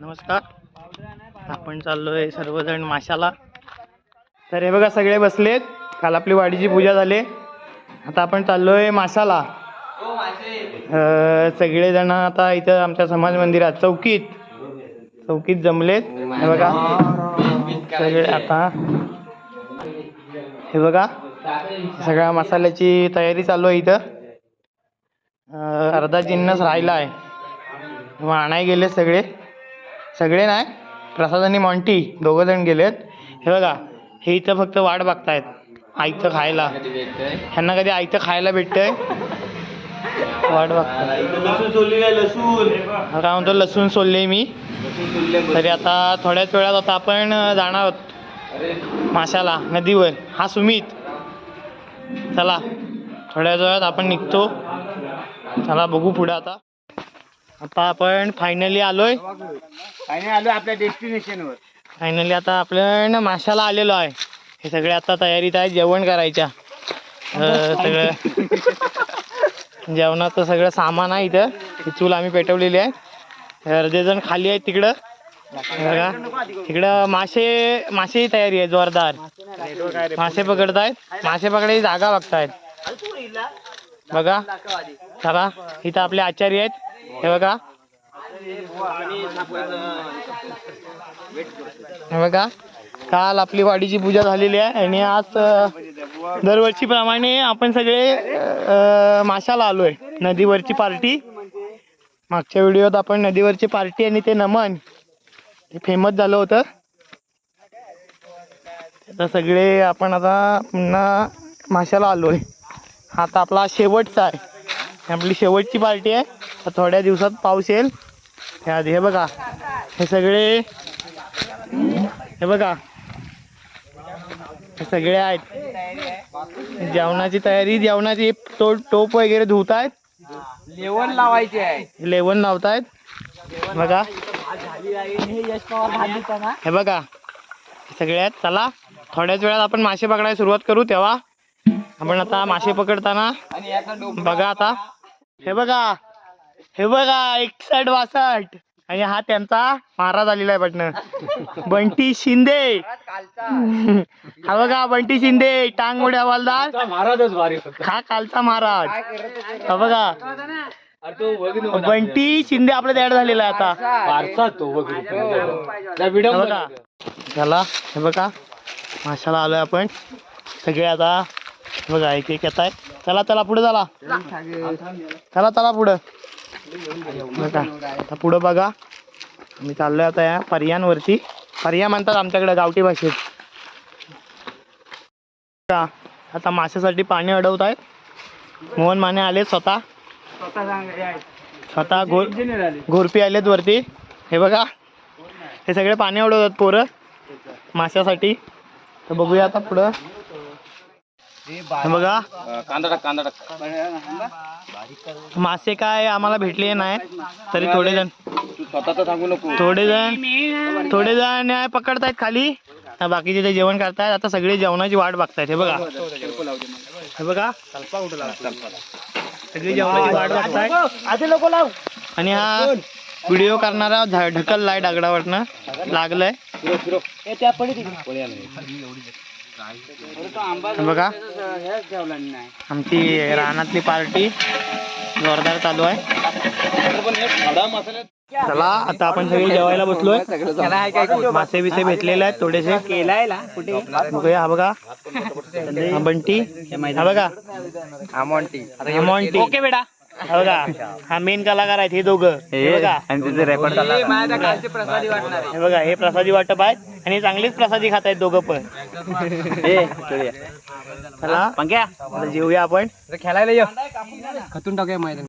नमस्कार. आपण चाललोय सर्वजण माशाला. तर हे बघा सगळे बसलेत. काल आपली वाडीची पूजा झाली. आता आपण चाललोय माशाला. सगळेजण आता इथं आमच्या समाज मंदिरात चौकीत. चौकीत जमलेत. हे बघा. सगळे आता. हे बघा. सगळ्या मसाल्याची तयारी चालू आहे इथं. अर्धा जिन्नस राहिला आहे मग आणाय गेले सगळे. सगळे नाही प्रसाद आणि मॉन्टी दोघं जण गेलेत. हे बघा हे इथं फक्त वाट बघतायत आईचं खायला. ह्यांना कधी आईचं खायला भेटतंय? वाट बघताय लसूण काय म्हणतो लसूण सोलले मी. तरी आता थोड्याच वेळात आता आपण जाणार आहोत. माशाला नदीवर. हा सुमित. चला थोड्याच वेळात आपण निघतो. चला बघू पुढे आता. आता आपण फायनली आलोय. आणि आलो आपल्या डेस्टिनेशनवर फायनली आता आपण माशाला आलेलो आहे. हे सगळे आता तयारीत आहे जेवण करायच्या. अं, सगळं जेवणाचं सगळं सामान आहे इथं. ही चूल आम्ही पेटवलेली आहे. अर्धे जण खाली आहेत तिकडं. बघा. तिकडं मासे मासेही तयारी आहे जोरदार. मासे पकडतायत. मासे पकडायची जागा बघतायत. बघा. बघा इथं आपले आचार्य आहेत. हे बघा. हे बघा. काल आपली वाडीची पूजा झालेली आहे आणि आज दरवर्षीप्रमाणे आपण सगळे माशाला आलोय. नदीवरची पार्टी. मागच्या व्हिडिओत आपण नदीवरची पार्टी आणि ते नमन ते फेमस झालं होतं. आता सगळे आपण आता पुन्हा माशाला आलोय. हा आता आपला शेवटचा आहे. आपली शेवटची पार्टी आहे. आता थोड्या दिवसात पाऊस येईल. हे आधी हे बघा. हे सगळे हे बघा. हे सगळे आहेत. जेवणाची तयारी जेवणाची तो टोप वगैरे धुत आहेत लेवल लावायचे आहे. लेवण लावतायत. बघा. हे बघा. हे सगळे आहेत. चला. थोड्याच वेळात आपण मासे पकडायला सुरुवात करू तेव्हा. आपण आता मासे पकडताना बघा आता. हे बघा. हे बघा एकसठ बासष्ट आणि हा त्यांचा महाराज आलेला आहे पटन बंटी शिंदे. हा बघा बंटी शिंदे टांग मोठे हवालदार महाराजच भारी होता. हा कालचा महाराज. हा बघा. अरे तो बघ बंटी शिंदे आपला तयार झालेला आहे आता. फारसा तो बघ. हे झाला हे बघा. माशाला आलोय आपण. सगळे आता बघा एक एक येत आहे चला चला पुढे चला. चला चला पुढं. बघा आता पुढं बघा. मी चाललोय आता या पर्यांवरती. पर्या म्हणतात आमच्याकडे गावठी भाषेत. आता माशासाठी पाणी अडवत आहेत. मोहन माने आले स्वतः. स्वतः घोर घोरपी आलेत वरती. हे बघा हे सगळे पाणी अडवतात पोरं माशासाठी. तर बघूया आता पुढं. बघा. कांदा टाक कांदा टाक मासे काय आम्हाला भेटले नाही तरी थोडे जण तू स्वतःच सांगू नको. थोडे जण थोडे जण पकडतायत खाली. बाकीचे ते जेवण करतायत आता सगळे जेवणाची वाट बघतायत. हे बघा. हे बघा. सगळी जेवणाची वाट बघतायत. आधी लोक लाव आणि हा व्हिडिओ करणारा झ- ढकललाय दगडावरनं लागलाय. बघा. आमची रानातली पार्टी जोरदार चालू आहे. चला आता आपण सगळे जेवायला बसलोय. मासे बिसे भेटलेले आहेत थोडेसे. कुठे हा बघा. बंटी. हा बघा. अमॉन्टी हा मॉन्टी ओके बेटा. हा बघा हा मेन कलाकार आहेत हे दोघं. हे बघा. आणि तिथे रेकॉर्ड माझ्या कालची प्रसादी वाटणार. हे बघा हे प्रसादी वाटप आहेत आणि चांगलीच प्रसादी खात आहेत दोघं पण. चला. पंक्या आता जेवूया आपण. खेळायला ये. खतून टाकूया मैदान.